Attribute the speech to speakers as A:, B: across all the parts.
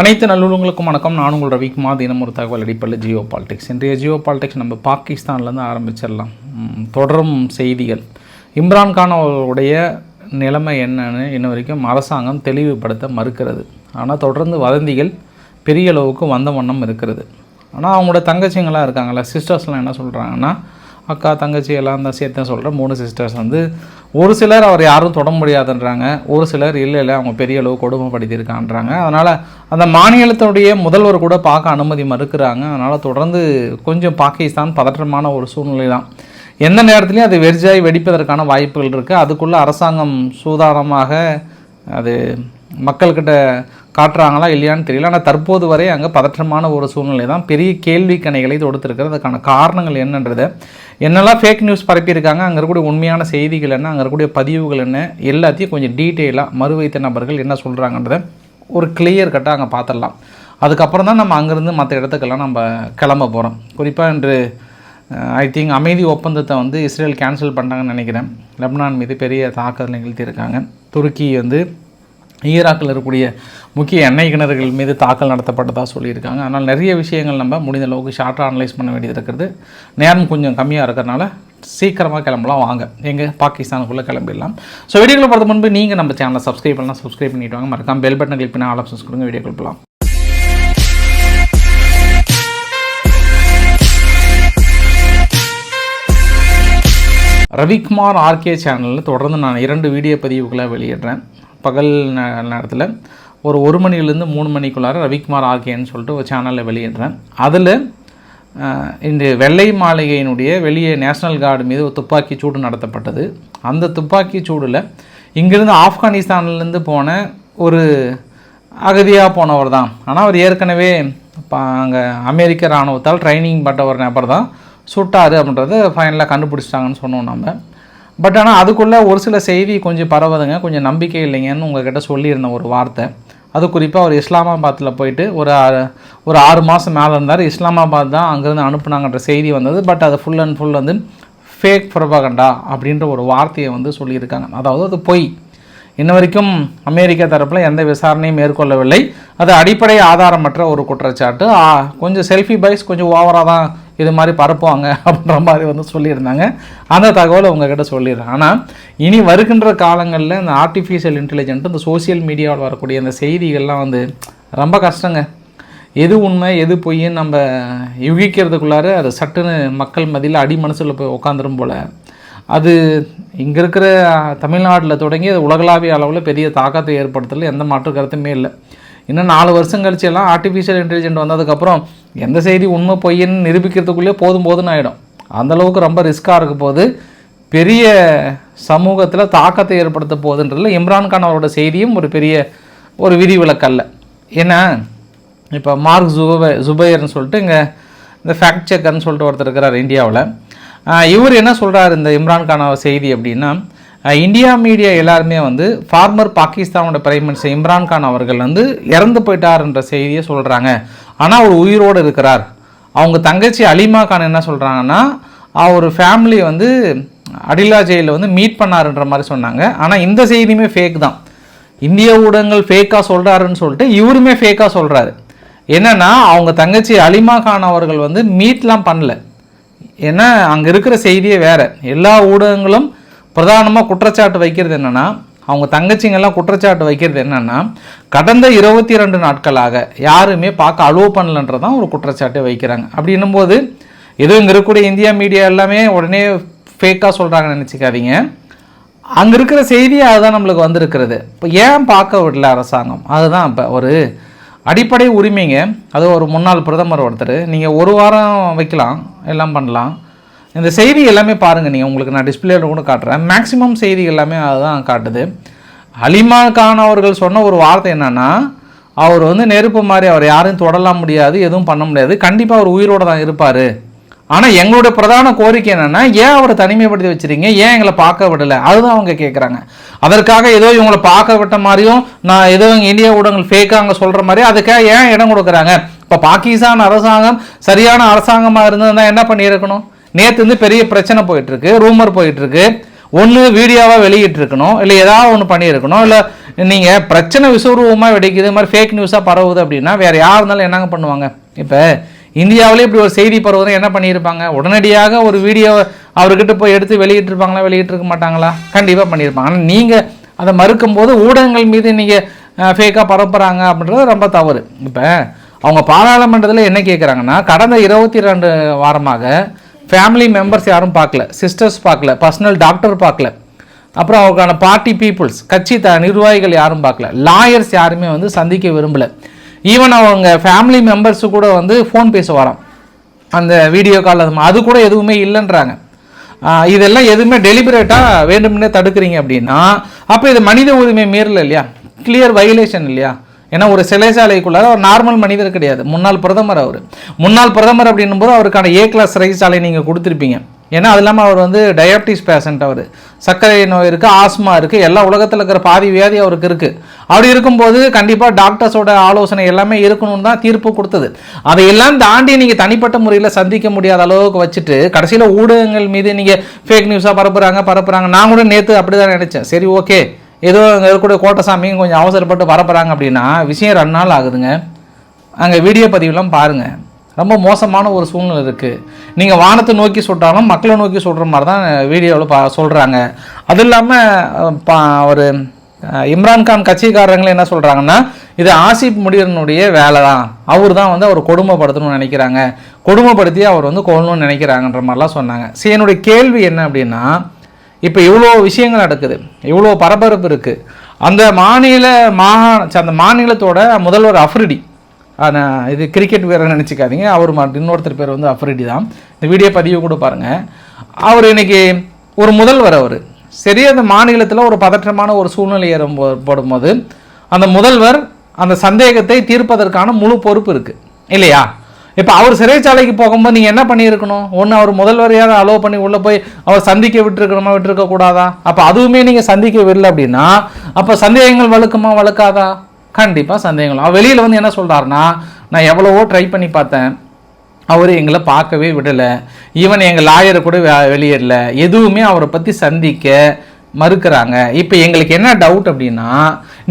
A: அனைத்து நல்லுறவங்களுக்கும் வணக்கம். நான் உங்கள் ரவிக்குமார். தினம் ஒரு தகவல் அடிப்படையில் ஜியோ பாலிடிக்ஸ். இன்றைய ஜியோ பாலிடிக்ஸ் நம்ம பாகிஸ்தான்லேருந்து ஆரம்பிச்சிடலாம். தொடரும் செய்திகள். இம்ரான்கான் அவர்களுடைய நிலைமை என்னன்னு இன்ன வரைக்கும் அரசாங்கம் தெளிவுபடுத்த மறுக்கிறது. ஆனால் தொடர்ந்து வதந்திகள் பெரிய அளவுக்கு வந்த வண்ணம் இருக்கிறது. ஆனால் அவங்களோட தங்கச்சிங்களாம் இருக்காங்கல்ல சிஸ்டர்ஸ்லாம் என்ன சொல்கிறாங்கன்னா அக்கா தங்கச்சி எல்லாம் தான் சேர்த்து சொல்கிறேன் மூணு சிஸ்டர்ஸ் வந்து ஒரு சிலர் அவர் யாரும் தொட முடியாதுன்றாங்க. ஒரு சிலர் இல்லை இல்லை அவங்க பெரிய அளவு கொடுமைப்படுத்தியிருக்கான்றாங்க. அதனால் அந்த மாநிலத்தினுடைய முதல்வர் கூட பார்க்க அனுமதி மறுக்கிறாங்க. அதனால் தொடர்ந்து கொஞ்சம் பாகிஸ்தான் பதற்றமான ஒரு சூழ்நிலை தான் எந்த நேரத்துலையும் அது வெறிஜாய் வெடிப்பதற்கான வாய்ப்புகள் இருக்குது அதுக்குள்ளே அரசாங்கம் சூதாரமாக அது மக்கள்கிட்ட காட்டுறாங்களா இல்லையான்னு தெரியல. ஆனால் தற்போது வரை அங்கே பதற்றமான ஒரு சூழ்நிலை தான். பெரிய கேள்வி கணைகளை தொடுத்திருக்கிறது. அதுக்கான காரணங்கள் என்னன்றது. என்னெல்லாம் ஃபேக் நியூஸ் பரப்பியிருக்காங்க? அங்கே இருக்கக்கூடிய உண்மையான செய்திகள் என்ன? அங்கே இருக்கக்கூடிய பதிவுகள் என்ன? எல்லாத்தையும் கொஞ்சம் டீட்டெயிலாக மறுவைத்த நபர்கள் என்ன சொல்கிறாங்கன்றதை ஒரு கிளியர் கட்டாக அங்கே பார்த்துடலாம் அதுக்கப்புறம் தான் நம்ம அங்கேருந்து மற்ற இடத்துக்கெல்லாம் நம்ம கிளம்ப போகிறோம் குறிப்பாக இன்று ஐ திங்க் அமைதி ஒப்பந்தத்தை வந்து இஸ்ரேல் கேன்சல் பண்ணுறாங்கன்னு நினைக்கிறேன். லெப்னான் மீது பெரிய தாக்குதல் நிகழ்த்தியிருக்காங்க. துருக்கி வந்து ஈராக்கில் இருக்கக்கூடிய முக்கிய எண்ணெய் கிணறுகள் மீது தாக்கல் நடத்தப்பட்டதாக சொல்லியிருக்காங்க. அதனால் நிறைய விஷயங்கள் நம்ம முடிந்த அளவுக்கு ஷார்ட்டாக அனலைஸ் பண்ண வேண்டியது இருக்கிறது நேரம் கொஞ்சம் கம்மியாக இருக்கிறனால சீக்கிரமாக கிளம்பலாம். வாங்க எங்கள் பாகிஸ்தானுக்குள்ளே கிளம்பிடலாம். ஸோ வீடியோக்களை பொறுத்த முன்பு நீங்கள் நம்ம சேனலை சப்ஸ்கிரைப் பண்ணலாம். சப்ஸ்கிரைப் பண்ணிட்டு வாங்க. மறக்காம பெல் பட்டன் கிளிக் பண்ணி ஆல் ஆப்ஷன்ஸ் கொடுங்க. வீடியோ கொடுக்கலாம் ரவிக்குமார் ஆர்கே சேனலில் தொடர்ந்து நான் இரண்டு வீடியோ பதிவுகளை வெளியிடுறேன். பகல் நேரத்தில் ஒரு ஒரு மணிலேருந்து மூணு மணிக்குள்ளார ரவிக்குமார் ஆர்கேன்னு சொல்லிட்டு ஒரு சேனலில் வெளியிடுறேன். அதில் இன்று வெள்ளை மாளிகையினுடைய வெளியே நேஷனல் கார்டு மீது ஒரு துப்பாக்கி சூடு நடத்தப்பட்டது. அந்த துப்பாக்கி சூடில் இங்கிருந்து ஆப்கானிஸ்தான்லேருந்து போன ஒரு அகதியாக போனவர் தான். ஆனால் அவர் ஏற்கனவே அங்கே அமெரிக்க இராணுவத்தால் ட்ரைனிங் பட்ட ஒரு நபர் தான். சுட்டார் அப்படின்றத ஃபைனலாக கண்டுபிடிச்சிட்டாங்கன்னு சொன்னோம் நம்ம பட் ஆனால் அதுக்குள்ளே ஒரு சில செய்தி கொஞ்சம் பரவுதுங்க. கொஞ்சம் நம்பிக்கை இல்லைங்கன்னு உங்ககிட்ட சொல்லியிருந்த ஒரு வார்த்தை. அது குறிப்பாக அவர் இஸ்லாமாபாத்தில் போயிட்டு ஒரு ஆறு ஒரு ஆறு மாதம் மேலே இருந்தார். இஸ்லாமாபாத் தான் அங்கேருந்து அனுப்புனாங்கன்ற செய்தி வந்தது. பட் அது ஃபுல் அண்ட் ஃபுல் வந்து ஃபேக் ப்ரொபகண்டா அப்படின்ற ஒரு வார்த்தையை வந்து சொல்லியிருக்காங்க. அதாவது அது பொய். இன்ன வரைக்கும் அமெரிக்கா தரப்பில் எந்த விசாரணையும் மேற்கொள்ளவில்லை. அது அடிப்படை ஆதாரமற்ற ஒரு குற்றச்சாட்டு. கொஞ்சம் செல்ஃபி பைஸ் கொஞ்சம் ஓவராக தான் இது மாதிரி பரப்புவாங்க அப்படின்ற மாதிரி வந்து சொல்லியிருந்தாங்க. அந்த தகவலை உங்ககிட்ட சொல்லிடுறேன். ஆனால் இனி வருகின்ற காலங்களில் இந்த ஆர்டிஃபிஷியல் இன்டெலிஜென்ட் இந்த சோஷியல் மீடியாவில் வரக்கூடிய அந்த செய்திகள்லாம் வந்து ரொம்ப கஷ்டங்க. எது உண்மை எது பொய்ன்னு நம்ம யுகிக்கிறதுக்குள்ளார அது சட்டுன்னு மக்கள் மதியில் அடி மனசில் போய் உட்காந்துரும் போல். அது இங்கே இருக்கிற தமிழ்நாட்டில் தொடங்கி அது உலகளாவிய அளவில் பெரிய தாக்கத்தை ஏற்படுத்தல எந்த மாற்று கருத்துமே இல்லை. இன்னும் நாலு வருஷம் கழிச்சு எல்லாம் ஆர்டிஃபிஷியல் இன்டெலிஜென்ட் வந்ததுக்கப்புறம் எந்த செய்தி உண்மை பொய்ன்னு நிரூபிக்கிறதுக்குள்ளே போதும் போதுன்னு ஆகிடும் அந்தளவுக்கு ரொம்ப ரிஸ்க்காக இருக்க போது பெரிய சமூகத்தில் தாக்கத்தை ஏற்படுத்த போகுதுன்றதுல இம்ரான்கான் அவரோட செய்தியும் ஒரு பெரிய ஒரு விதிவிலக்கல்ல. ஏன்னா இப்போ மார்க் ஜுபை ஜுபையர்னு சொல்லிட்டு இங்கே இந்த ஃபேக்ட் செக்கர்னு சொல்லிட்டு ஒருத்தர் இருக்கிறார் இந்தியாவில். இவர் என்ன சொல்கிறார் இந்த இம்ரான்கான செய்தி அப்படின்னா இந்தியா மீடியா எல்லாருமே வந்து ஃபார்மர் பாகிஸ்தானோட பிரைம் மினிஸ்டர் இம்ரான்கான் அவர்கள் வந்து இறந்து போயிட்டாருன்ற செய்தியை சொல்கிறாங்க ஆனால் அவர் உயிரோடு இருக்கிறார். அவங்க தங்கச்சி அலிமா கான் என்ன சொல்கிறாங்கன்னா அவர் ஃபேமிலி வந்து அடிலா ஜெயிலில் வந்து மீட் பண்ணாருன்ற மாதிரி சொன்னாங்க. ஆனால் இந்த செய்தியுமே ஃபேக் தான். இந்திய ஊடகங்கள் ஃபேக்காக சொல்கிறாருன்னு சொல்லிட்டு இவருமே ஃபேக்காக சொல்கிறாரு என்னென்னா அவங்க தங்கச்சி அலிமா கான் அவர்கள் வந்து மீட்லாம் பண்ணல. ஏன்னா அங்கே இருக்கிற செய்தியே வேறு. எல்லா ஊடகங்களும் பிரதானமாக குற்றச்சாட்டு வைக்கிறது என்னென்னா அவங்க தங்கச்சிங்கெல்லாம் குற்றச்சாட்டு வைக்கிறது என்னென்னா கடந்த இருபத்தி ரெண்டு நாட்களாக யாருமே பார்க்க அலோவ் பண்ணலன்றதான் ஒரு குற்றச்சாட்டை வைக்கிறாங்க. அப்படின்னும்போது எதுவும் இங்கே இருக்கக்கூடிய இந்தியா மீடியா எல்லாமே உடனே ஃபேக்காக சொல்கிறாங்கன்னு நினச்சிக்காதீங்க. அங்கே இருக்கிற செய்தி அதுதான் நம்மளுக்கு வந்திருக்கிறது. இப்போ ஏன் பார்க்க விடல அரசாங்கம்? அதுதான் இப்போ ஒரு அடிப்படை உரிமைங்க. அது ஒரு முன்னாள் பிரதமர் ஒருத்தர். நீங்கள் ஒரு வாரம் வைக்கலாம் எல்லாம் பண்ணலாம். இந்த செய்தி எல்லாமே பாருங்கள் நீங்கள் உங்களுக்கு நான் டிஸ்பிளேல கூட காட்டுறேன். மேக்ஸிமம் செய்தி எல்லாமே அதுதான் காட்டுது. அலிமா கான் அவர்கள் சொன்ன ஒரு வார்த்தை என்னென்னா அவர் வந்து நெருப்பு மாதிரி அவர் யாரையும் தொடலாம் முடியாது எதுவும் பண்ண முடியாது. கண்டிப்பாக அவர் உயிரோடு தான் இருப்பார். ஆனால் எங்களுடைய பிரதான கோரிக்கை என்னென்னா ஏன் அவரை தனிமைப்படுத்தி வச்சிருக்கீங்க? ஏன் எங்களை பார்க்க விடலை? அதுதான் அவங்க கேட்குறாங்க அதற்காக ஏதோ இவங்களை பார்க்க விட்ட மாதிரியும் நான் ஏதோ இங்க இந்திய ஊடகங்கள் ஃபேக்காக அங்கே சொல்கிற மாதிரி அதுக்காக ஏன் இடம் கொடுக்குறாங்க? இப்போ பாகிஸ்தான் அரசாங்கம் சரியான அரசாங்கமாக இருந்ததுன்னா என்ன பண்ணியிருக்கணும்? நேற்று வந்து பெரிய பிரச்சனை போயிட்டுருக்கு ரூமர் போயிட்டுருக்கு. ஒன்று வீடியோவாக வெளியிட்டிருக்கணும் இல்லை ஏதாவது ஒன்று பண்ணியிருக்கணும் இல்லை நீங்கள் பிரச்சனை விசுவரூபமாக வெடிக்குது இது மாதிரி ஃபேக் நியூஸாக பரவுது அப்படின்னா வேறு யார் இருந்தாலும் என்னங்க பண்ணுவாங்க? இப்போ இந்தியாவிலே இப்படி ஒரு செய்தி பரவுதுன்னா என்ன பண்ணியிருப்பாங்க? உடனடியாக ஒரு வீடியோ அவர்கிட்ட போய் எடுத்து வெளியிட்டிருப்பாங்களா வெளியிட்டிருக்க மாட்டாங்களா? கண்டிப்பாக பண்ணியிருப்பாங்க. ஆனால் நீங்கள் அதை மறுக்கும்போது ஊடகங்கள் மீது நீங்கள் ஃபேக்காக பரப்புகிறாங்க அப்படின்றது ரொம்ப தவறு. இப்போ அவங்க பாராளுமன்றத்தில் என்ன கேட்குறாங்கன்னா கடந்த இருபத்தி ரெண்டு வாரமாக ஃபேமிலி மெம்பர்ஸ் யாரும் பார்க்கல. சிஸ்டர்ஸ் பார்க்கல. பர்சனல் டாக்டர் பார்க்கல. அப்புறம் அவருக்கான பார்ட்டி பீப்புள்ஸ் கட்சி த நிர்வாகிகள் யாரும் பார்க்கல. லாயர்ஸ் யாருமே வந்து சந்திக்க விரும்பல. ஈவன் அவங்க ஃபேமிலி மெம்பர்ஸு கூட வந்து ஃபோன் பேச வரோம் அந்த வீடியோ கால் அது அது கூட எதுவுமே இல்லைன்றாங்க. இதெல்லாம் எதுவுமே டெலிபரேட்டாக வேண்டும்னே தடுக்கிறீங்க அப்படின்னா அப்போ இது மனித உரிமை மீறல இல்லையா? கிளியர் வயலேஷன் இல்லையா? ஏன்னா ஒரு சிறைச்சாலைக்குள்ளார ஒரு நார்மல் மனிதர் கிடையாது. முன்னாள் பிரதமர் அவர். முன்னாள் பிரதமர் அப்படின்னும் போது அவருக்கான ஏ கிளாஸ் சிறைச்சாலை நீங்கள் கொடுத்துருப்பீங்க. ஏன்னா அது இல்லாமல் அவர் வந்து டயபிட்டிஸ் பேஷண்ட் அவர். சர்க்கரை நோய் இருக்குது ஆஸ்மா இருக்குது எல்லா உலகத்தில் இருக்கிற பாதி வியாதி அவருக்கு இருக்குது அப்படி இருக்கும்போது கண்டிப்பாக டாக்டர்ஸோட ஆலோசனை எல்லாமே இருக்கணும்னு தான் தீர்ப்பு கொடுத்தது. அதையெல்லாம் தாண்டி நீங்கள் தனிப்பட்ட முறையில் சந்திக்க முடியாத அளவுக்கு வச்சுட்டு கடைசியில் ஊடகங்கள் மீது நீங்கள் ஃபேக் நியூஸாக பரப்புகிறாங்க பரப்புகிறாங்க நான் கூட நேற்று அப்படி தான் நினச்சேன். சரி ஓகே ஏதோ அங்கே இருக்கக்கூடிய கோட்டசாமியும் கொஞ்சம் அவசரப்பட்டு பரப்புகிறாங்க அப்படின்னா விஷயம் ரெண்டு நாள் ஆகுதுங்க. அங்கே வீடியோ பதிவுலாம் பாருங்கள் ரொம்ப மோசமான ஒரு சூழ்நிலை இருக்குது நீங்கள் வானத்தை நோக்கி சொல்கிறாலும் மக்களை நோக்கி சொல்கிற மாதிரி தான் வீடியோவில் பா சொல்கிறாங்க அது இல்லாமல் பா ஒரு இம்ரான்கான் கட்சிக்காரங்க என்ன சொல்கிறாங்கன்னா இது ஆசிப் முடியனுடைய வேலை தான் அவர் தான் வந்து அவர் கொடுமைப்படுத்தணும்னு நினைக்கிறாங்க. கொடுமைப்படுத்தி அவர் வந்து கொள்ளணும்னு நினைக்கிறாங்கன்ற மாதிரிலாம் சொன்னாங்க. சரி என்னுடைய கேள்வி என்ன அப்படின்னா இப்போ இவ்வளோ விஷயங்கள் நடக்குது. இவ்வளோ பரபரப்பு இருக்குது அந்த மாநில மாகாண அந்த மாநிலத்தோட முதல்வர் அஃப்ரிடி ஆனால் இது கிரிக்கெட் வீரர் நினச்சிக்காதீங்க. அவர் ம- இன்னொருத்தர் பேர் வந்து அஃப்ரிடி தான். இந்த வீடியோ பதிவு கூட பாருங்கள் அவர் இன்னைக்கு ஒரு முதல்வர் அவர். சரி அந்த மாநிலத்தில் ஒரு பதற்றமான ஒரு சூழ்நிலை ஏற்படும் போடும்போது அந்த முதல்வர் அந்த சந்தேகத்தை தீர்ப்பதற்கான முழு பொறுப்பு இருக்குது இல்லையா? இப்போ அவர் சிறைச்சாலைக்கு போகும்போது நீங்கள் என்ன பண்ணியிருக்கணும்? ஒன்று அவர் முதல்வரையாக அலோவ் பண்ணி உள்ளே போய் அவர் சந்திக்க விட்டுருக்கணுமா விட்டுருக்க கூடாதா? அப்போ அதுவுமே நீங்கள் சந்திக்க விடல அப்படின்னா அப்போ சந்தேகங்கள் வழுக்குமா வழுக்காதா? கண்டிப்பாக சந்தேகங்கள். அவர் வெளியில் வந்து என்ன சொல்கிறாருன்னா நான் எவ்வளவோ ட்ரை பண்ணி பார்த்தேன். அவர் எங்களை பார்க்கவே விடலை. ஈவன் எங்கள் லாயரை கூட வெளியேறல. எதுவுமே அவரை பற்றி சந்திக்க மறுக்கிறாங்க. இப்போ எங்களுக்கு என்ன டவுட் அப்படின்னா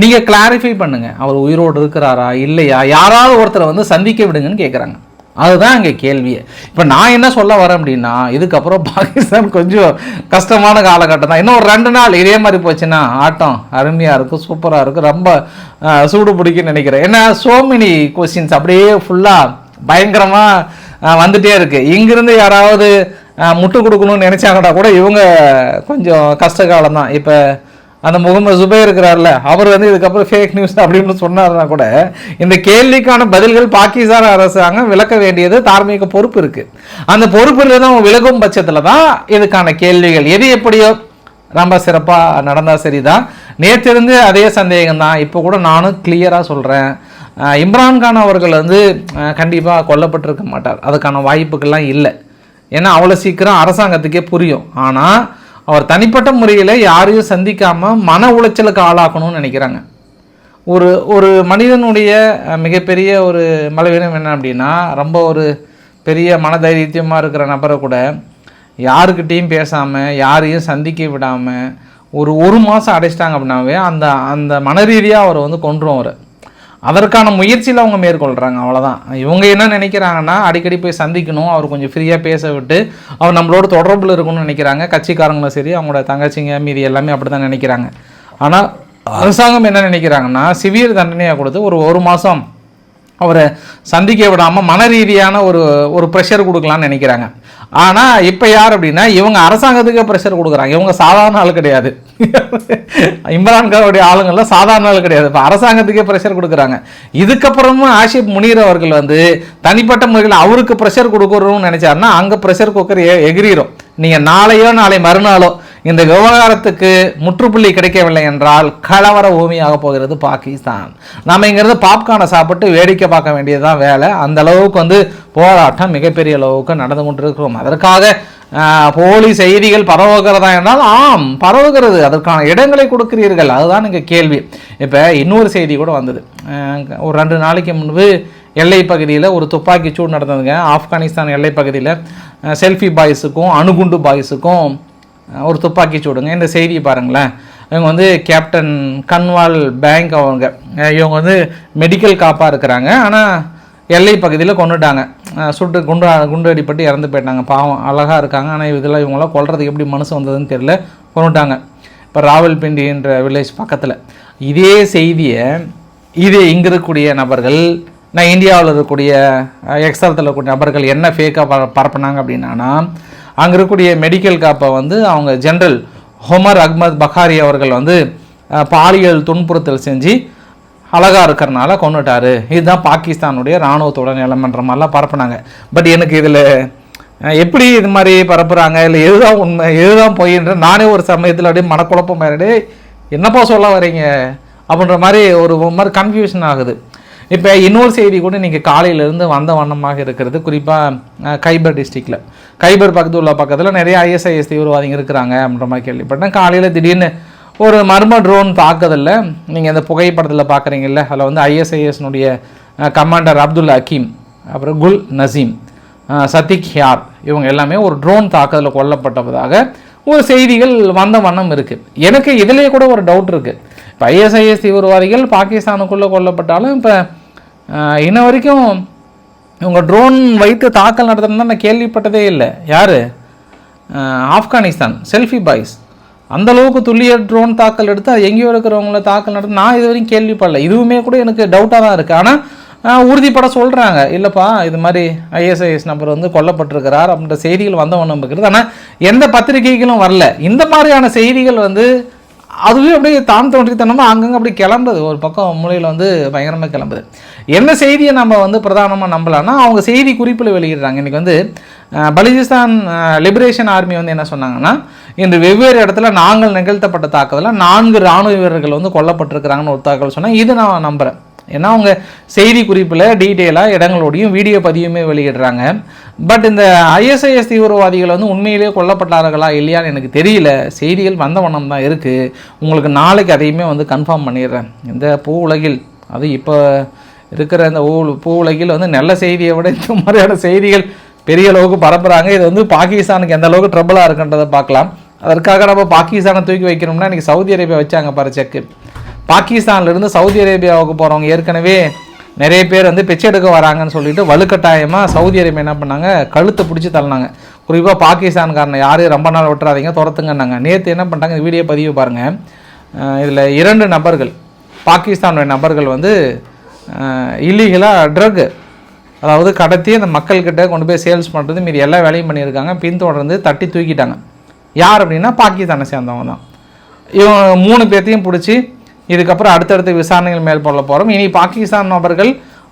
A: நீங்கள் கிளாரிஃபை பண்ணுங்கள் அவர் உயிரோடு இருக்கிறாரா இல்லையா? யாராவது ஒருத்தரை வந்து சந்திக்க விடுங்கன்னு கேட்குறாங்க அதுதான் அங்கே கேள்வியே இப்போ நான் என்ன சொல்ல வரேன் அப்படின்னா இதுக்கப்புறம் பாகிஸ்தான் கொஞ்சம் கஷ்டமான காலகட்டம் தான். இன்னும் ஒரு ரெண்டு நாள் இதே மாதிரி போச்சுன்னா ஆட்டம் அருமையாக இருக்கும் சூப்பராக இருக்கும். ரொம்ப சூடு பிடிக்குன்னு நினைக்கிறேன். ஏன்னா சோ மெனி கொஸ்டின்ஸ் அப்படியே ஃபுல்லாக பயங்கரமாக வந்துட்டே இருக்கு. இங்கிருந்து யாராவது முட்டு கொடுக்கணும்னு நினச்சாங்கன்னா கூட இவங்க கொஞ்சம் கஷ்ட காலம் தான். இப்போ அந்த முகமது சுபை இருக்கிறார்ல அவர் வந்து இதுக்கப்புறம் ஃபேக் நியூஸ் அப்படின்னு சொன்னார்னா கூட இந்த கேள்விக்கான பதில்கள் பாகிஸ்தான் அரசாங்கம் விளக்க வேண்டியது தார்மீக பொறுப்பு இருக்கு. அந்த பொறுப்பில் தான் விலகும் பட்சத்தில் தான் இதுக்கான கேள்விகள். எது எப்படியோ ரொம்ப சிறப்பாக நடந்தால் சரிதான். நேற்றிருந்து அதே சந்தேகம் தான் இப்போ கூட நானும் கிளியராக சொல்கிறேன் இம்ரான்கான் அவர்கள் வந்து கண்டிப்பாக கொல்லப்பட்டிருக்க மாட்டார். அதுக்கான வாய்ப்புகள்லாம் இல்லை. ஏன்னா அவ்வளோ சீக்கிரம் அரசாங்கத்துக்கே புரியும். ஆனால் அவர் தனிப்பட்ட முறையில் யாரையும் சந்திக்காமல் மன உளைச்சலுக்கு ஆளாக்கணும்னு நினைக்கிறாங்க. ஒரு ஒரு மனிதனுடைய மிகப்பெரிய ஒரு மலைவீனம் என்ன அப்படின்னா ரொம்ப ஒரு பெரிய மனதைரியமாக இருக்கிற நபரை கூட யாருக்கிட்டேயும் பேசாமல் யாரையும் சந்திக்க விடாமல் ஒரு ஒரு மாதம் அடைச்சிட்டாங்க அப்படின்னாவே அந்த அந்த மன ரீதியாக அவரை வந்து கொன்றும் அவரை. அதற்கான முயற்சியில் அவங்க மேற்கொள்கிறாங்க அவ்வளோதான் இவங்க என்ன நினைக்கிறாங்கன்னா அடிக்கடி போய் சந்திக்கணும் அவர் கொஞ்சம் ஃப்ரீயாக பேச விட்டு அவர் நம்மளோட தொடர்பில் இருக்கணும்னு நினைக்கிறாங்க. கட்சிக்காரங்களும் சரி அவங்களோட தங்கச்சிங்க மீதி எல்லாமே அப்படி தான் நினைக்கிறாங்க. ஆனால் அரசாங்கம் என்ன நினைக்கிறாங்கன்னா சிவியர் தண்டனையாக கொடுத்து ஒரு ஒரு மாதம் அவரை சந்திக்க விடாமல் மன ரீதியான ஒரு ஒரு ப்ரெஷர் கொடுக்கலான்னு நினைக்கிறாங்க. ஆனால் இப்போ யார் அப்படின்னா இவங்க அரசாங்கத்துக்கே ப்ரெஷர் கொடுக்குறாங்க. இவங்க சாதாரண ஆள் கிடையாது. இம்ரான்கானுடைய ஆளுங்கள்லாம் சாதாரண ஆள் கிடையாது. இப்போ அரசாங்கத்துக்கே ப்ரெஷர் கொடுக்குறாங்க. இதுக்கப்புறமும் ஆஷிப் முனீர் அவர்கள் வந்து தனிப்பட்ட முறையில் அவருக்கு ப்ரெஷர் கொடுக்குறோம்னு நினச்சாருன்னா அங்கே ப்ரெஷர் குக்கர் எ எகிரிடும் நீங்கள் நாளையோ நாளை மறுநாளோ இந்த விவகாரத்துக்கு முற்றுப்புள்ளி கிடைக்கவில்லை என்றால் கலவர பூமியாக போகிறது பாகிஸ்தான். நம்ம இங்கிருந்து பாப்கார்னை சாப்பிட்டு வேடிக்கை பார்க்க வேண்டியதுதான் வேலை. அந்த அளவுக்கு வந்து போராட்டம் மிகப்பெரிய அளவுக்கு நடந்து கொண்டிருக்கிறோம். அதற்காக போலி செய்திகள் பரவுகிறதா என்றால் ஆம் பரவுகிறது. அதற்கான இடங்களை கொடுக்கிறீர்கள். அதுதான் இங்கே கேள்வி. இப்போ இன்னொரு செய்தி கூட வந்தது. ஒரு ரெண்டு நாளைக்கு முன்பு எல்லை பகுதியில் ஒரு துப்பாக்கி சூடு நடந்ததுங்க. ஆப்கானிஸ்தான் எல்லை பகுதியில் செல்ஃபி பாய்ஸுக்கும் அணுகுண்டு பாய்ஸுக்கும் ஒரு துப்பாக்கி சூடுங்க. இந்த செய்தியை பாருங்களேன். இவங்க வந்து கேப்டன் கன்வால் பேங்க் அவங்க. இவங்க வந்து மெடிக்கல் காப்பாக இருக்கிறாங்க. ஆனால் எல்லை பகுதியில் கொண்டுட்டாங்க. சுட்டு குண்டு குண்டு அடிப்பட்டு இறந்து போயிட்டாங்க. பாவம் அழகாக இருக்காங்க. ஆனால் இதெல்லாம் இவங்களாம் கொள்றதுக்கு எப்படி மனசு வந்ததுன்னு தெரியல. கொண்டுட்டாங்க. இப்போ ராவல்பிண்டின்ற வில்லேஜ் பக்கத்தில். இதே செய்தியை இது இங்கே இருக்கக்கூடிய நபர்கள் நான் இந்தியாவில் இருக்கக்கூடிய எக்ஸாலத்தில் இருக்கக்கூடிய நபர்கள் என்ன ஃபேக்காக ப பரப்புனாங்க அப்படின்னா அங்கே இருக்கக்கூடிய மெடிக்கல் காப்பை வந்து அவங்க ஜென்ரல் ஹொமர் அஹ்மத் பஹாரி அவர்கள் வந்து பாலியல் துன்புறுத்தல் செஞ்சு அழகாக இருக்கிறனால கொண்டுட்டார் இதுதான் பாகிஸ்தானுடைய இராணுவத்தோட நிலைமன்ற மாதிரிலாம் பரப்புனாங்க. பட் எனக்கு இதில் எப்படி இது மாதிரி பரப்புகிறாங்க இல்லை எதுதான் உண்மை எதுதான் பொய்ன்ற நானே ஒரு சமயத்தில் அப்படியே மனக்குழப்பம் மாறிடு என்னப்பா சொல்ல வரீங்க? அப்படின்ற மாதிரி ஒரு ஒரு மாதிரி கன்ஃபியூஷன் ஆகுது. இப்போ இன்னொரு செய்தி கூட இன்றைக்கி காலையிலேருந்து வந்த வண்ணமாக இருக்கிறது. குறிப்பாக கைபர் டிஸ்ட்ரிக்டில். கைபர் பக்கத்து உள்ள பக்கத்தில் நிறைய ஐஎஸ்ஐஎஸ் தீவிரவாதிங்க இருக்கிறாங்க அப்படின்ற மாதிரி கேள்விப்பட்டேன். காலையில் திடீர்னு ஒரு மர்ம ட்ரோன் தாக்குதலில் நீங்கள் அந்த புகைப்படத்தில் பார்க்குறீங்கல்ல அதில் வந்து ஐஎஸ்ஐஎஸ்னுடைய கமாண்டர் அப்துல் ஹக்கீம் அப்புறம் குல் நசீம் சதிக் சத்திக் ஹியார் இவங்க எல்லாமே ஒரு ட்ரோன் தாக்குதலில் கொல்லப்பட்டதாக ஒரு செய்திகள் வந்த வண்ணம் இருக்குது எனக்கு இதிலேயே கூட ஒரு டவுட் இருக்குது இப்போ ஐஎஸ்ஐஎஸ் தீவிரவாதிகள் பாகிஸ்தானுக்குள்ளே கொல்லப்பட்டாலும் இப்போ இன்ன வரைக்கும் இவங்க ட்ரோன் வைத்து தாக்கல் நடத்துறதுன்னு நான் கேள்விப்பட்டதே இல்லை. யார்? ஆப்கானிஸ்தான் செல்ஃபி பாய்ஸ் அந்த அளவுக்கு துல்லிய ட்ரோன் தாக்கல் எடுத்து அது எங்கேயோ இருக்கிறவங்கள தாக்கல் நடத்து நான் இது வரைக்கும் கேள்விப்படல. இதுவுமே கூட எனக்கு டவுட்டாக தான் இருக்குது ஆனால் உறுதிப்பட சொல்கிறாங்க இல்லைப்பா இது மாதிரி ஐஎஸ்ஐஎஸ் நபர் வந்து கொல்லப்பட்டிருக்கிறார் அப்படின்ற செய்திகள் வந்தவன் ஆனால் எந்த பத்திரிகைகளும் வரல. இந்த மாதிரியான செய்திகள் வந்து அதுவே அப்படியே தான் தோன்றித்தனமாக அங்கங்கே அப்படி கிளம்புது. ஒரு பக்கம் மூலையில் வந்து பயங்கரமாக கிளம்புது. என்ன செய்தியை நம்ம வந்து பிரதானமாக நம்பலாம்னா அவங்க செய்தி குறிப்பில் வெளியிடுறாங்க. இன்றைக்கி வந்து அஹ், பலுச்சிஸ்தான் லிபரேஷன் ஆர்மி வந்து என்ன சொன்னாங்கன்னா இன்று வெவ்வேறு இடத்துல நாங்கள் நிகழ்த்தப்பட்ட தாக்குதலில் நான்கு ராணுவ வீரர்கள் வந்து கொல்லப்பட்டிருக்கிறாங்கன்னு ஒரு தகவல் சொன்னால் இது நான் நம்புகிறேன் ஏன்னா அவங்க செய்தி குறிப்பில் டீட்டெயிலாக இடங்களோடையும் வீடியோ பதிவுமே வெளியிடுறாங்க. பட் இந்த ஐஎஸ்ஐஎஸ் தீவிரவாதிகள் வந்து உண்மையிலேயே கொல்லப்பட்டார்களா இல்லையான்னு எனக்கு தெரியல. செய்திகள் வந்த வண்ணம் தான் இருக்குது உங்களுக்கு நாளைக்கு அதையுமே வந்து கன்ஃபார்ம் பண்ணிடுறேன். இந்த பூ உலகில் அது இப்போ இருக்கிற இந்த ஊ பூ உலகில் வந்து நல்ல செய்தியை விட இந்த மாதிரியான செய்திகள் பெரிய அளவுக்கு பரப்புகிறாங்க இது வந்து பாகிஸ்தானுக்கு எந்த அளவுக்கு ட்ரபிளாக இருக்குன்றதை பார்க்கலாம். அதற்காக நம்ம பாகிஸ்தானை தூக்கி வைக்கணும்னா இன்றைக்கி சவுதி அரேபியா வச்சாங்க பாரு செக்கு பாகிஸ்தான்லேருந்து சவுதி அரேபியாவுக்கு போகிறவங்க ஏற்கனவே நிறைய பேர் வந்து பிச்சை எடுக்க வராங்கன்னு சொல்லிட்டு வலுக்கட்டாயமாக சவுதி அரேபியா என்ன பண்ணாங்க? கழுத்தை பிடிச்சி தள்ளினாங்க. குறிப்பாக பாகிஸ்தான்காரனை யாரையும் ரொம்ப நாள் விட்டுறாதீங்க துரத்துங்கன்னாங்க. நேற்று என்ன பண்ணிட்டாங்க? வீடியோ பதிவு பாருங்கள் இதில் இரண்டு நபர்கள் பாகிஸ்தானுடைய நபர்கள் வந்து இல்லீகலாக ட்ரக்கு அதாவது கடத்தி அந்த மக்கள்கிட்ட கொண்டு போய் சேல்ஸ் பண்ணுறது மீறி எல்லா வேலையும் பண்ணியிருக்காங்க. பின்தொடர்ந்து தட்டி தூக்கிட்டாங்க. யார் அப்படின்னா பாகிஸ்தானை சேர்ந்தவங்க தான். இவங்க மூணு பேர்த்தையும் பிடிச்சி இதுக்கப்புறம் அடுத்தடுத்த விசாரணைகள் மேற்கொள்ள போகிறோம் இனி பாகிஸ்தான் நபர்கள்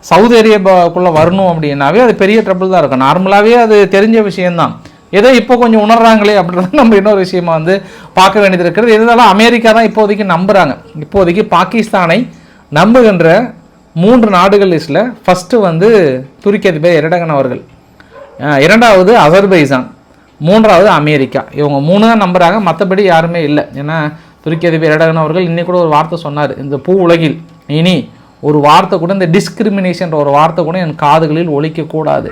A: சவுதி அரேபியாவுக்குள்ளே வரணும் அப்படின்னாவே அது பெரிய ட்ரபிள் தான் இருக்கும். நார்மலாகவே அது தெரிஞ்ச விஷயம்தான். ஏதோ இப்போ கொஞ்சம் உணர்றாங்களே அப்படின்றது நம்ம இன்னொரு விஷயமா வந்து பார்க்க வேண்டியது இருக்கிறது. இருந்தாலும் அமெரிக்கா தான் இப்போதைக்கு நம்புகிறாங்க இப்போதைக்கு பாகிஸ்தானை நம்புகின்ற மூன்று நாடுகள் லிஸ்ட்டில் ஃபஸ்ட்டு வந்து துருக்கி அதிபர் எரடகன் அவர்கள். இரண்டாவது அசர்பைசான் மூன்றாவது அமெரிக்கா. இவங்க மூணு தான் நம்புகிறாங்க மற்றபடி யாருமே இல்லை. ஏன்னா துருக்கி அதிபர் எரடகன் அவர்கள் இன்னைக்கு கூட ஒரு வார்த்தை சொன்னார். இந்த பூ உலகில் இனி ஒரு வார்த்தை கூட இந்த டிஸ்கிரிமினேஷன்ற ஒரு வார்த்தை கூட என் காதுகளில் ஒழிக்கக்கூடாது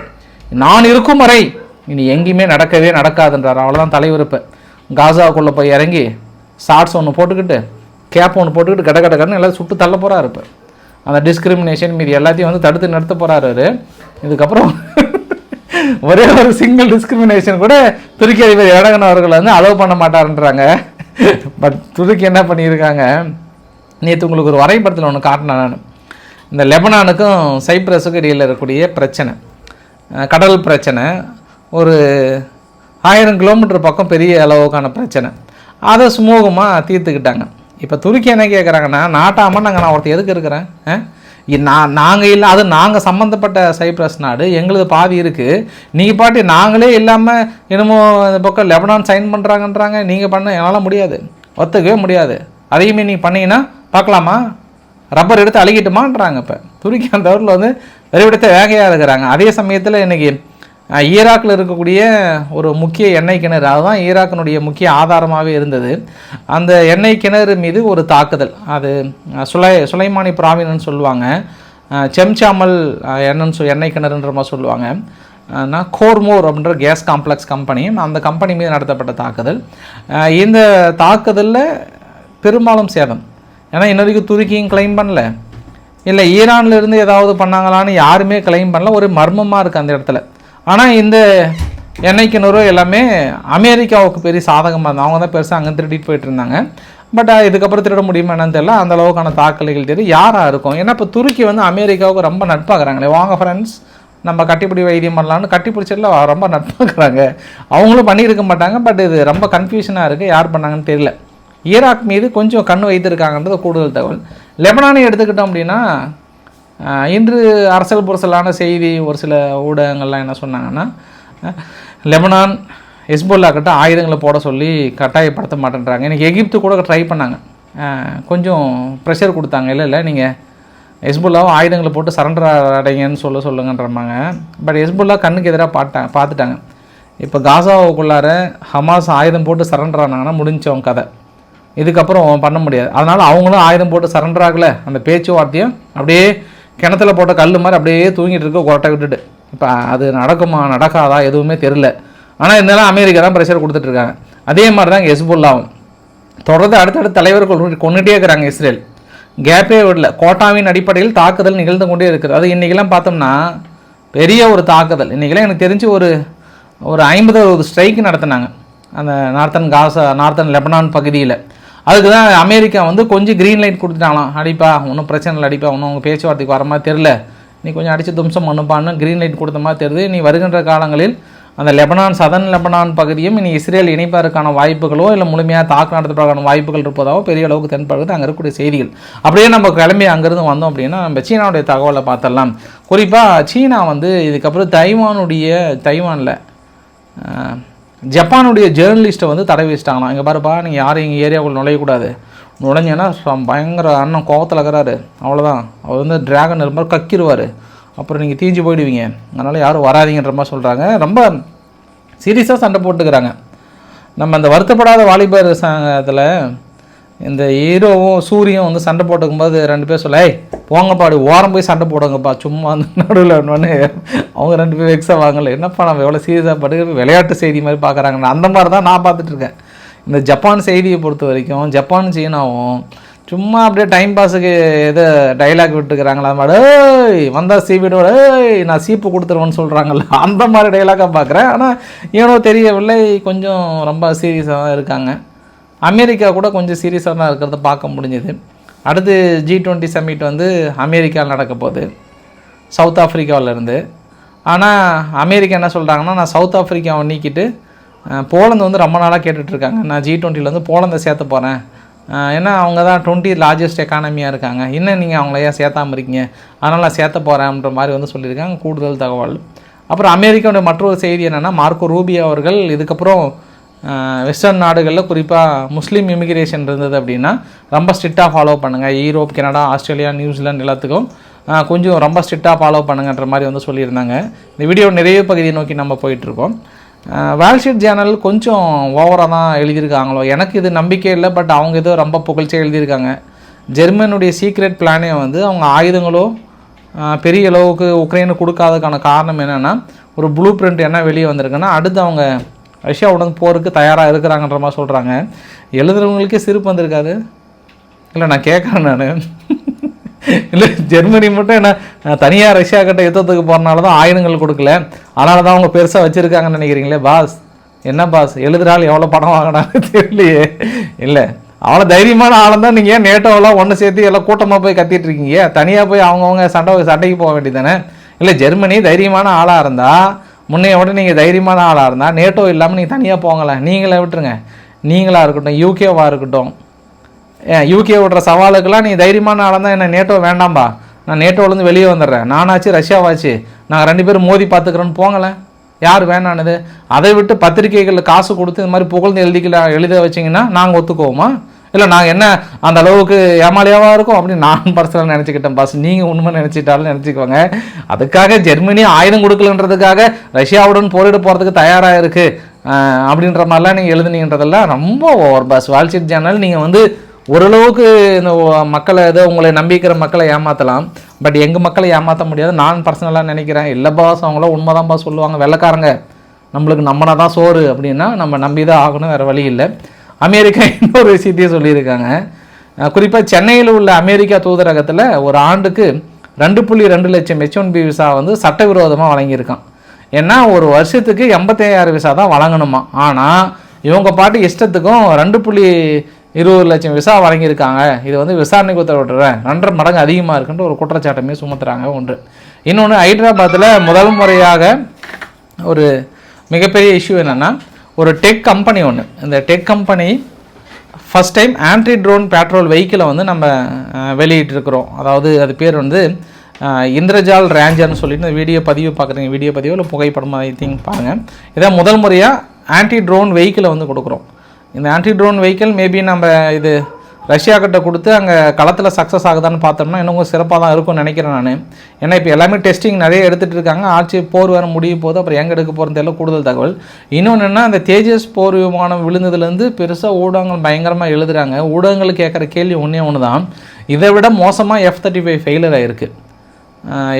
A: நான் இருக்கும் வரை இனி எங்கேயுமே நடக்கவே நடக்காதுன்றார். அவ்வளோதான் தலைவர் இப்போ காசாவுக்குள்ளே போய் இறங்கி ஷார்ட்ஸ் ஒன்று போட்டுக்கிட்டு கேப் ஒன்று போட்டுக்கிட்டு கட கட கடன்னு எல்லாம் சுட்டு தள்ள போகிறாரு இப்போ. அந்த டிஸ்கிரிமினேஷன் மீதி எல்லாத்தையும் வந்து தடுத்து நிறுத்த போகிறாரு இதுக்கப்புறம் ஒரே ஒரு சிங்கிள் டிஸ்கிரிமினேஷன் கூட துருக்கி அதிபர் எடகன் அவர்கள் வந்து அலோவ் பண்ண மாட்டாருன்றாங்க. பட் துருக்கி என்ன பண்ணியிருக்காங்க? நேற்று உங்களுக்கு ஒரு வரைபடத்தில் ஒன்று காட்டினேன் நான். இந்த லெபனானுக்கும் சைப்ரஸுக்கும் இடையில் இருக்கக்கூடிய பிரச்சனை. கடல் பிரச்சனை. ஒரு ஆயிரம் கிலோமீட்டர் பக்கம் பெரிய அளவுக்கான பிரச்சனை. அதை சுமூகமாக தீர்த்துக்கிட்டாங்க. இப்போ துருக்கி என்ன கேட்குறாங்கன்னா நாட்டாமல் நாங்கள் நான் ஒருத்தர் எதுக்கு இருக்கிறேன்? நான் நாங்கள் இல்லை அது நாங்கள் சம்மந்தப்பட்ட சைப்ரஸ் நாடு எங்களுது பாதி இருக்குது நீங்கள் பாட்டி நாங்களே இல்லாமல் என்னமோ இந்த பக்கம் லெபனான் சைன் பண்ணுறாங்கன்றாங்க நீங்கள் பண்ண என்னால் முடியாது. ஒத்துக்கவே முடியாது. அதையுமே நீங்கள் பண்ணீங்கன்னா பார்க்கலாமா? ரப்பர் எடுத்து அழுகிட்டுமான்றாங்க இப்போ. துருக்கி அந்த ஊரில் வந்து வெறிவிடத்தை வேகையாக இருக்கிறாங்க. அதே சமயத்தில் இன்றைக்கி ஈராக்கில் இருக்கக்கூடிய ஒரு முக்கிய எண்ணெய் கிணறு அதுதான் ஈராக்கினுடைய முக்கிய ஆதாரமாகவே இருந்தது. அந்த எண்ணெய் கிணறு மீது ஒரு தாக்குதல். அது சுலை சுலைமானி பிராமின்னு சொல்லுவாங்க. செம்சாமல் எண்ணெய் சொ சொல் எண்ணெய் கிணறுன்ற மாதிரி சொல்லுவாங்க. நான் கோர்மோர் அப்படின்ற கேஸ் காம்ப்ளெக்ஸ் கம்பெனி அந்த கம்பெனி மீது நடத்தப்பட்ட தாக்குதல். இந்த தாக்குதலில் பெரும்பாலும் சேதம். ஏன்னா இன்ன வரைக்கும் துருக்கியும் கிளைம் பண்ணல. இல்லை ஈரான்லேருந்து ஏதாவது பண்ணாங்களான்னு யாருமே கிளைம் பண்ணல. ஒரு மர்மமாக இருக்குது அந்த இடத்துல. ஆனால் இந்த எண்ணெய் கிணறு எல்லாமே அமெரிக்காவுக்கு பெரிய சாதகமாக இருந்தாங்க அவங்க தான் பெருசாக அங்கே திருடிட்டு போயிட்டு இருந்தாங்க. பட் இதுக்கப்புறம் திருட முடியுமா என்னன்னு தெரியல. அந்த அளவுக்கான தாக்கல்கள் தெரியும் யாராக இருக்கும்? ஏன்னா இப்போ துருக்கி வந்து அமெரிக்காவுக்கு ரொம்ப நட்பாகிறாங்களே வாங்க ஃப்ரெண்ட்ஸ் நம்ம கட்டிப்பிடி வைத்தியம் பண்ணலான்னு கட்டிப்பிடிச்சதில் ரொம்ப நட்பாக்குறாங்க. அவங்களும் பண்ணியிருக்க மாட்டாங்க. பட் இது ரொம்ப கன்ஃபியூஷனாக இருக்குது யார் பண்ணாங்கன்னு தெரியல. ஈராக் மீது கொஞ்சம் கண் வைத்திருக்காங்கன்றது கூடுதல் தகவல். லெபனானை எடுத்துக்கிட்டோம் அப்படின்னா இன்று அரசியல் புரசலான செய்தி ஒரு சில ஊடகங்கள்லாம் என்ன சொன்னாங்கன்னா லெபனான் ஹெஸ்போல்லா கிட்ட ஆயுதங்களை போட சொல்லி கட்டாயப்படுத்த மாட்டேன்றாங்க. இன்னைக்கு எகிப்து கூட ட்ரை பண்ணாங்க. கொஞ்சம் ப்ரெஷர் கொடுத்தாங்க. இல்லை இல்லை நீங்கள் ஹெஸ்புல்லாவும் ஆயுதங்களை போட்டு சரண்டர் அடைங்கன்னு சொல்ல சொல்லுங்கன்றமாங்க பட் ஹெஸ்புல்லா கண்ணுக்கு எதிராக பாட்டாங்க பார்த்துட்டாங்க. இப்போ காசாவுக்குள்ளார ஹமாஸ் ஆயுதம் போட்டு சரண்டர் ஆனாங்கன்னா முடிஞ்சவங்க கதை. இதுக்கப்புறம் பண்ண முடியாது. அதனால் அவங்களும் ஆயுதம் போட்டு சரண்டர் ஆகலை. அந்த பேச்சுவார்த்தையும் அப்படியே கிணத்துல போட்ட கல் மாதிரி அப்படியே தூங்கிட்டு இருக்க கொரட்டை விட்டுட்டு. இப்போ அது நடக்குமா நடக்காதா எதுவுமே தெரில ஆனால் இருந்தாலும் அமெரிக்கா தான் ப்ரெஷர் கொடுத்துட்ருக்காங்க அதே மாதிரி தான் ஹெஸ்புல்லாவும். தொடர்ந்து அடுத்தடுத்த தலைவர்கள் கொண்டுகிட்டே இருக்கிறாங்க இஸ்ரேல். கேப்பே விடல. கோட்டாவின் அடிப்படையில் தாக்குதல் நிகழ்ந்து கொண்டே இருக்குது. அது இன்றைக்கெல்லாம் பார்த்தோம்னா பெரிய ஒரு தாக்குதல். இன்றைக்கெல்லாம் எனக்கு தெரிஞ்சு ஒரு ஒரு ஐம்பது ஒரு ஸ்ட்ரைக் நடத்தினாங்க. அந்த நார்த்தன் காசா நார்த்தன் லெபனான் பகுதியில். அதுக்கு தான் அமெரிக்கா வந்து கொஞ்சம் க்ரீன் லைட் கொடுத்துட்டாங்களாம். அடிப்பா ஒன்றும் பிரச்சனை இல்லை அடிப்பா ஒன்றும் உங்கள் பேச்சுவார்த்தைக்கு வர மாதிரி தெரில நீ கொஞ்சம் அடித்து தும்சம் பண்ணுப்பான்னு க்ரீன் லைட் கொடுத்த மாதிரி தெரியுது. நீ வருகின்ற காலங்களில் அந்த லெபனான் சதன் லெபனான் பகுதியும் இனி இஸ்ரேல் இணைப்பதற்கான வாய்ப்புகளோ இல்லை முழுமையாக தாக்கு நடத்துவதற்கான வாய்ப்புகள் இருப்பதாவோ பெரிய அளவுக்கு தென்படுது. அங்கே இருக்கக்கூடிய செய்திகள். அப்படியே நம்ம கிளம்பி அங்கேருந்து வந்தோம் அப்படின்னா நம்ம சீனாவுடைய தகவலை பார்த்துடலாம். குறிப்பாக சீனா வந்து இதுக்கப்புறம் தைவானுடைய தைவானில் ஜப்பானுடைய ஜேர்னலிஸ்ட்டை வந்து தடை வச்சிட்டாங்களாம் இங்கே பாருப்பா நீங்கள் யாரும் எங்கள் ஏரியாவுக்குள்ள நுழையக்கூடாது. நுழைஞ்சேன்னா ச- பயங்கர அண்ணன் கோவத்தில் இருக்கிறாரு. அவ்வளோதான் அவர் வந்து டிராகன் மாதிரி கக்கிடுவார் அப்புறம் நீங்கள் தீஞ்சு போயிடுவீங்க. அதனால் யாரும் வராதிங்கன்ற மாதிரி சொல்கிறாங்க ரொம்ப சீரியஸாக சண்டை போட்டுக்கிறாங்க. நம்ம அந்த வருத்தப்படாத வாலிபர் சங்கத்தில் இந்த ஹீரோவும் சூரியும் வந்து சண்டை போட்டுக்கும்போது ரெண்டு பேர் சொல்ல ஏய் போங்கப்பா அப்படி ஓரம் போய் சண்டை போடுங்கப்பா சும்மா அந்த நடுவில் ஒன்று அவங்க ரெண்டு பேர் எக்ஸா வாங்கலை. என்னப்பா நம்ம எவ்வளோ சீரியஸாக பட்டு விளையாட்டு செய்தி மாதிரி பார்க்குறாங்கன்னு அந்த மாதிரி தான் நான் பார்த்துட்ருக்கேன் இந்த ஜப்பான் செய்தியை பொறுத்த வரைக்கும் ஜப்பான் சீனாவும் சும்மா அப்படியே டைம் பாஸுக்கு எதோ டைலாக் விட்டுக்கிறாங்களா மாடு வந்தால் சீவிடோட நான் சீப்பு கொடுத்துருவேன்னு சொல்கிறாங்கல்ல அந்த மாதிரி டைலாக்காக பார்க்குறேன் ஆனால் ஏனோ தெரியவில்லை கொஞ்சம் ரொம்ப சீரியஸாக தான் இருக்காங்க. அமெரிக்கா கூட கொஞ்சம் சீரியஸாக தான் இருக்கிறத பார்க்க முடிஞ்சுது. அடுத்து ஜி டுவெண்ட்டி சம்மிட் வந்து அமெரிக்காவில் நடக்க போகுது. சவுத் ஆஃப்ரிக்காவிலேருந்து ஆனால் அமெரிக்கா என்ன சொல்கிறாங்கன்னா நான் சவுத் ஆஃப்ரிக்காவை நீக்கிட்டு போலந்து வந்து ரொம்ப நாளாக கேட்டுட்ருக்காங்க நான் ஜி டுவெண்ட்டியில் வந்து போலந்தை சேர்த்த போகிறேன் ஏன்னா அவங்க தான் டுவெண்ட்டி லார்ஜஸ்ட் எக்கானமியாக இருக்காங்க. இன்னும் நீங்கள் அவங்கள ஏன் சேர்த்தாம இருக்கீங்க? அதனால் நான் சேர்த்த போகிறேன்ற மாதிரி வந்து சொல்லியிருக்காங்க கூடுதல் தகவல். அப்புறம் அமெரிக்காவுடைய மற்றொரு செய்தி என்னென்னா மார்க்கோ ரூபி அவர்கள் இதுக்கப்புறம் வெஸ்டர்ன் நாடுகளில் குறிப்பாக முஸ்லீம் இமிகிரேஷன் இருந்தது அப்படின்னா ரொம்ப ஸ்ட்ரிக்டாக ஃபாலோ பண்ணுங்கள் ஈரோப் கனடா ஆஸ்திரேலியா நியூசிலாந்து எல்லாத்துக்கும் கொஞ்சம் ரொம்ப ஸ்ட்ரிக்டாக ஃபாலோ பண்ணுங்கன்ற மாதிரி வந்து சொல்லியிருந்தாங்க. இந்த வீடியோ நிறைய பகுதியை நோக்கி நம்ம போயிட்டுருக்கோம். வேல்ஷீட் சேனல் கொஞ்சம் ஓவராக தான் எழுதியிருக்காங்களோ? எனக்கு இது நம்பிக்கை இல்லை பட் அவங்க ஏதோ ரொம்ப புகழ்ச்சியாக எழுதியிருக்காங்க. ஜெர்மனுடைய சீக்ரெட் பிளானே வந்து அவங்க ஆயுதங்களோ பெரிய அளவுக்கு உக்ரைனுக்கு கொடுக்காததுக்கான காரணம் என்னென்னா ஒரு ப்ளூ பிரிண்ட் என்ன வெளியே வந்திருக்குன்னா அடுத்து அவங்க ரஷ்யாவுடன் போருக்கு தயாராக இருக்கிறாங்கன்ற மாதிரி சொல்கிறாங்க எழுதுறவங்களுக்கே சிரிப்பு வந்திருக்காது. இல்லை நான் கேட்குறேன் நான். இல்லை ஜெர்மனி மட்டும் என்ன தனியாக ரஷ்யா கிட்ட யுத்தத்துக்கு போகிறனால தான் ஆயுதங்கள் கொடுக்கல. அதனால தான் அவங்க பெருசாக வச்சுருக்காங்கன்னு நினைக்கிறீங்களே பாஸ்? என்ன பாஸ்? எழுதுறாள் எவ்வளோ படம் வாங்கினாங்க தெரியலையே. இல்லை அவ்வளோ தைரியமான ஆளும் தான் நீங்கள் ஏன் நேட்டோவெல்லாம் ஒன்று சேர்த்து எல்லாம் கூட்டமாக போய் கத்திட்டு இருக்கீங்க. தனியாக போய் அவங்கவுங்க சண்டை சண்டைக்கு போக வேண்டியதானே இல்லை ஜெர்மனி தைரியமான ஆளாக இருந்தால் முன்னைய விட நீங்கள் தைரியமான ஆளாக இருந்தால் நேட்டோ இல்லாமல் நீங்கள் தனியாக போங்களேன் நீங்களே விட்டுருங்க. நீங்களாக இருக்கட்டும் யூகேவாக இருக்கட்டும். ஏன் யூகே விடுற சவாலுக்கெல்லாம் நீ தைரியமான ஆளாக தான் என்ன நேட்டோ வேண்டாம்பா? நான் நேட்டோலேருந்து வெளியே வந்துடுறேன். நானாச்சு ரஷ்யாவாச்சு. நாங்கள் ரெண்டு பேரும் மோதி பார்த்துக்கிறோன்னு போங்களேன் யார் வேணானது? அதை விட்டு பத்திரிகைகளில் காசு கொடுத்து இந்த மாதிரி புகழ்ந்து எழுதிக்கலாம் எழுத வச்சிங்கன்னா நாங்கள் ஒத்துக்குவோமா? இல்லை நாங்கள் என்ன அந்த அளவுக்கு ஏமாலியாவாக இருக்கும் அப்படின்னு நான் பர்சனலாக நினச்சிக்கிட்டேன் பாஸ் நீங்கள் உண்மை நினச்சிட்டாலும் நினச்சிக்கோங்க. அதுக்காக ஜெர்மனி ஆயுதம் கொடுக்கலன்றதுக்காக ரஷ்யாவுடன் போரிட போகிறதுக்கு தயாராக இருக்குது அப்படின்ற மாதிரிலாம் நீங்கள் எழுதுனீங்கன்றதெல்லாம் ரொம்ப ஓவர் பாஸ் வால்ஷீட் சேனல் நீங்கள் வந்து ஓரளவுக்கு இந்த மக்களை ஏதோ உங்களை நம்பிக்கிற மக்களை ஏமாற்றலாம் பட் எங்கள் மக்களை ஏமாற்ற முடியாது நான் பர்சனலாக நினைக்கிறேன். இல்லை பாஸ் அவங்களாம் உண்மைதான் பாஸ் சொல்லுவாங்க. வெள்ளைக்காரங்க. நம்மளுக்கு நம்பினா தான் சோறு அப்படின்னா நம்ம நம்பி தான் ஆகணும் வேறு வழி இல்லை. அமெரிக்கா இன்னொரு விஷயத்தையும் சொல்லியிருக்காங்க. குறிப்பாக சென்னையில் உள்ள அமெரிக்கா தூதரகத்தில் ஒரு ஆண்டுக்கு ரெண்டு புள்ளி ரெண்டு லட்சம் ஹெச் ஒன் பி விசா வந்து சட்டவிரோதமாக வழங்கியிருக்கான். ஏன்னா ஒரு வருஷத்துக்கு எண்பத்தையாயிரம் விசா தான் வழங்கணுமா? ஆனால் இவங்க பாட்டு இஷ்டத்துக்கும் ரெண்டு புள்ளி இருபது லட்சம் விசா வழங்கியிருக்காங்க. இது வந்து விசாரணைக்கு உத்தரவிட்டுறேன் ரெண்டரை மடங்கு அதிகமாக இருக்குன்ற ஒரு குற்றச்சாட்டமே சுமத்துறாங்க ஒன்று. இன்னொன்று ஹைதராபாத்தில் முதல் முறையாக ஒரு மிகப்பெரிய இஷ்யூ என்னென்னா ஒரு டெக் கம்பெனி ஒன்று இந்த tech company first time anti drone patrol வெஹிக்கிளை வந்து நம்ம வெளியிட்டிருக்கிறோம். அதாவது அது பேர் வந்து இந்திரஜால் ரேஞ்சர்னு சொல்லிட்டு இந்த வீடியோ பதிவு பார்க்குறீங்க. வீடியோ பதிவு இல்லை புகைப்படமாக திங்க் பாருங்கள் இதான் முதல் முறையாக ஆன்டி ட்ரோன் வெஹிக்கிளை வந்து கொடுக்குறோம். இந்த ஆன்டி ட்ரோன் வெஹிக்கிள் மேபி நம்ம இது ரஷ்யா கிட்ட கொடுத்து அங்கே களத்தில் சக்ஸஸ் ஆகுதான்னு பார்த்தோம்னா இன்னும் கொஞ்சம் சிறப்பாக தான் இருக்கும்னு நினைக்கிறேன் நான். ஏன்னா இப்போ எல்லாமே டெஸ்டிங் நிறைய எடுத்துகிட்டு இருக்காங்க. ஆட்சி போர் வேறு முடிய போது அப்புறம் எங்கே எடுக்க போகிறது தெரியல கூடுதல் தகவல். இன்னொன்று என்ன அந்த தேஜஸ் போர் விமானம் விழுந்ததுலேருந்து பெருசாக ஊடகங்கள் பயங்கரமாக எழுதுகிறாங்க ஊடகங்கள் கேட்குற கேள்வி ஒன்றே ஒன்று தான் இதை விட மோசமாக எஃப் தேர்ட்டி ஃபைவ் ஃபெயிலர் ஆகிருக்கு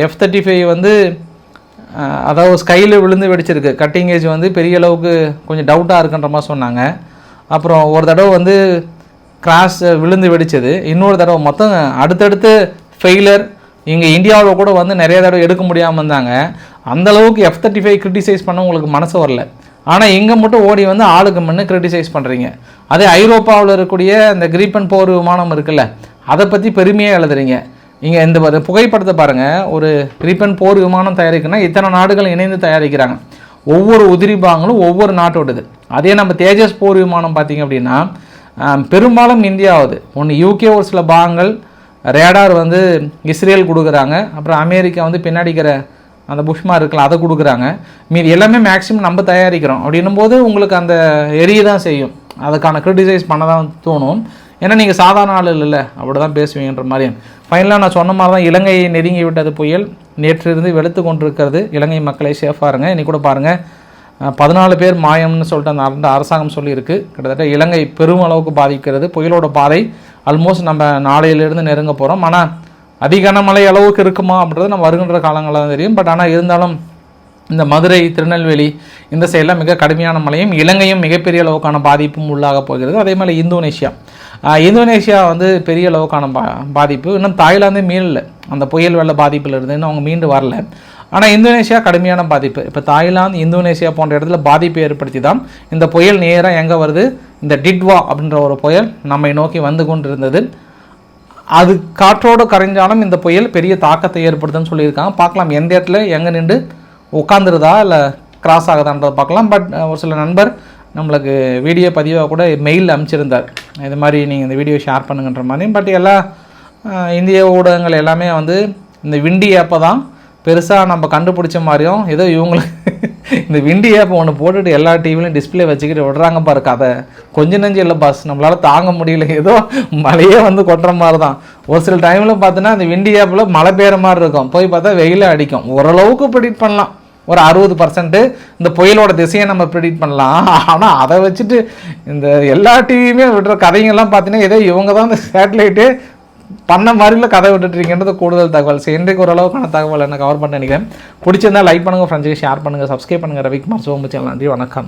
A: எஃப் தேர்ட்டி ஃபைவ் வந்து அதாவது ஸ்கையில் விழுந்து வெடிச்சிருக்கு. கட்டிங் ஏஜ் வந்து பெரிய அளவுக்கு கொஞ்சம் டவுட்டாக இருக்குன்ற மாதிரி சொன்னாங்க. அப்புறம் ஒரு தடவை வந்து கிராஷ் விழுந்து வெடிச்சது. இன்னொரு தடவை மொத்தம் அடுத்தடுத்து ஃபெயிலர் இங்கே இந்தியாவில் கூட வந்து நிறைய தடவை எடுக்க முடியாமல் இருந்தாங்க. அந்த அளவுக்கு எஃப் தேர்ட்டி ஃபைவ் கிரிட்டிசைஸ் பண்ண உங்களுக்கு மனசு வரல. ஆனால் இங்கே மட்டும் ஓடி வந்து ஆளுக்கு மண்ணு கிரிட்டிசைஸ் பண்ணுறீங்க அதே ஐரோப்பாவில் இருக்கக்கூடிய அந்த கிரீப்பன் போர் விமானம் இருக்குல்ல அதை பற்றி பெருமையாக எழுதுறீங்க. இங்கே இந்த புகைப்படத்தை பாருங்கள் ஒரு கிரீப்பன் போர் விமானம் தயாரிக்கணும்னா இத்தனை நாடுகள் இணைந்து தயாரிக்கிறாங்க. ஒவ்வொரு உதிரி பாகங்களும் ஒவ்வொரு நாட்டோடது. அதே நம்ம தேஜஸ் போர் விமானம் பார்த்தீங்க அப்படின்னா பெரும்பாலும் இந்தியாவது. ஒன்று யூகே ஒரு சில பாகங்கள் ரேடார் வந்து இஸ்ரேல் கொடுக்குறாங்க. அப்புறம் அமெரிக்கா வந்து பின்னாடிக்கிற அந்த புஷ்மா இருக்குல்ல அதை கொடுக்குறாங்க. மீது எல்லாமே மேக்ஸிமம் நம்ம தயாரிக்கிறோம். அப்படின்னும் போது உங்களுக்கு அந்த எரிய தான் செய்யும். அதுக்கான க்ரிட்டிசைஸ் பண்ண தான் தோணும். ஏன்னா நீங்கள் சாதாரண ஆள் இல்லைல்ல. அப்படி தான் பேசுவீங்கன்ற மாதிரி. ஃபைனலாக நான் சொன்ன மாதிரி தான் இலங்கையை நெருங்கி விட்டது புயல். நேற்றிலிருந்து வெளுத்து கொண்டிருக்கிறது. இலங்கை மக்களை சேஃபாக இருங்க. இன்னைக்கு கூட பாருங்கள் பதினாலு பேர் மாயம்னு சொல்லிட்டு அந்த அந்த அரசாங்கம் சொல்லியிருக்கு. கிட்டத்தட்ட இலங்கை பெரும் அளவுக்கு பாதிக்கிறது. புயலோட பாதை ஆல்மோஸ்ட் நம்ம நாளையிலிருந்து நெருங்க போகிறோம் ஆனால் அதிக மழை அளவுக்கு இருக்குமா அப்படின்றது நம்ம வருகின்ற காலங்களில் தான் தெரியும். பட் ஆனால் இருந்தாலும் இந்த மதுரை திருநெல்வேலி இந்த சைடெலாம் மிக கடுமையான மழையும் இலங்கையும் மிகப்பெரிய அளவுக்கான பாதிப்பும் உள்ளாக போகிறது. அதே மாதிரி இந்தோனேஷியா. இந்தோனேஷியா வந்து பெரிய அளவுக்கான பா பாதிப்பு. இன்னும் தாய்லாந்தே மீளல அந்த புயல் வெள்ள பாதிப்பில் இருந்து இன்னும் அவங்க மீண்டு வரல. ஆனால் இந்தோனேஷியா கடுமையான பாதிப்பு. இப்போ தாய்லாந்து இந்தோனேஷியா போன்ற இடத்துல பாதிப்பை ஏற்படுத்தி தான் இந்த புயல் நேராக எங்கே வருது? இந்த டிட்வா அப்படின்ற ஒரு புயல் நம்மை நோக்கி வந்து கொண்டிருந்தது. அது காற்றோடு கரைஞ்சாலும் இந்த புயல் பெரிய தாக்கத்தை ஏற்படுத்துன்னு சொல்லியிருக்காங்க. பார்க்கலாம் எந்த இடத்துல எங்கே நின்று உட்காந்துருதா இல்லை கிராஸ் ஆகுதான்றதை பார்க்கலாம். பட் ஒரு சில நண்பர் நம்மளுக்கு வீடியோ பதிவாக கூட மெயில் அனுப்பிச்சிருந்தார். இது மாதிரி நீங்கள் இந்த வீடியோ ஷேர் பண்ணுங்கன்ற மாதிரி. பட் எல்லா இந்திய ஊடகங்கள் எல்லாமே வந்து இந்த விண்டி ஆப்பை தான் பெருசாக நம்ம கண்டுபிடிச்ச மாதிரியும் ஏதோ இவங்களுக்கு இந்த விண்டி ஆப் ஒன்று போட்டுட்டு எல்லா டிவிலையும் டிஸ்ப்ளே வச்சுக்கிட்டு விடுறாங்க பாரு கதை. கொஞ்ச நெஞ்சு இல்லை பாஸ் நம்மளால் தாங்க முடியல. ஏதோ மழையே வந்து கொட்டுற மாதிரி தான் ஒரு சில டைமில் பார்த்தீங்கன்னா இந்த விண்டி ஆப்பில் மழை பெய்கிற மாதிரி இருக்கும். போய் பார்த்தா வெயிலே அடிக்கும். ஓரளவுக்கு ப்ரிடிக்ட் பண்ணலாம். ஒரு அறுபது பர்சன்ட்டு இந்த புயலோட திசையை நம்ம ப்ரிடிக்ட் பண்ணலாம். ஆனால் அதை வச்சுட்டு இந்த எல்லா டிவியுமே விடுற கதைங்கெல்லாம் பார்த்தீங்கன்னா ஏதோ இவங்க தான் இந்த சேட்டலைட்டு பண்ண மாதிரில கதை விட்டுட்டுருக்கீங்கன்றது கூடுதல் தகவல். சரி இன்றைக்கு ஓரளவுக்கான தகவல் என்ன? கவர் பண்ண நினைக்கிறேன். பிடிச்சிருந்தா லைக் பண்ணுங்கள் ஃப்ரெண்ட்ஸுக்கு ஷேர் பண்ணுங்கள் சப்ஸ்கிரைப் பண்ணுங்கள் ரவிக்குமார் சோமச்சி நன்றி வணக்கம்.